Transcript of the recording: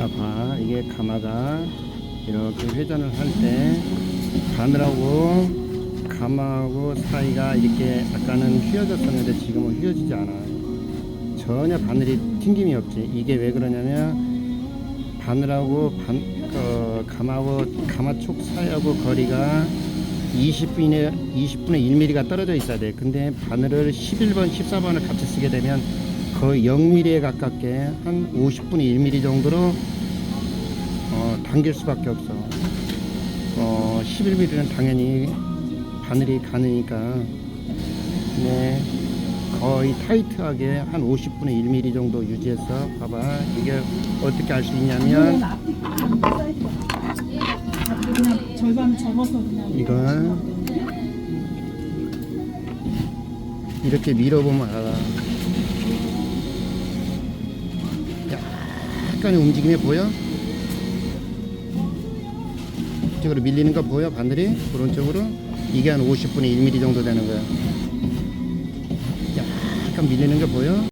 자, 봐. 이게 가마가 이렇게 회전을 할 때 바늘하고 가마하고 사이가 이렇게 아까는 휘어졌었는데 지금은 휘어지지 않아. 전혀 바늘이 튕김이 없지. 이게 왜 그러냐면 바늘하고 반, 어, 가마하고 가마촉 사이하고 거리가 20분의 20분의 1mm가 떨어져 있어야 돼. 근데 바늘을 11번, 14번을 같이 쓰게 되면 거의 0mm에 가깝게 한 50분의 1mm 정도로 어, 당길 수밖에 없어. 어, 11mm는 당연히 바늘이 가느니까. 네, 거의 타이트하게 한 50분의 1mm 정도 유지해서 봐봐. 이게 어떻게 알수 있냐면 그냥 절반 접어서 그냥 이걸 이렇게 밀어보면 알아. 약간의 움직임이 보여? 이쪽으로 밀리는 거 보여? 바늘이? 오른쪽으로? 이게 한 50분의 1mm 정도 되는 거야. 약간 밀리는 거 보여?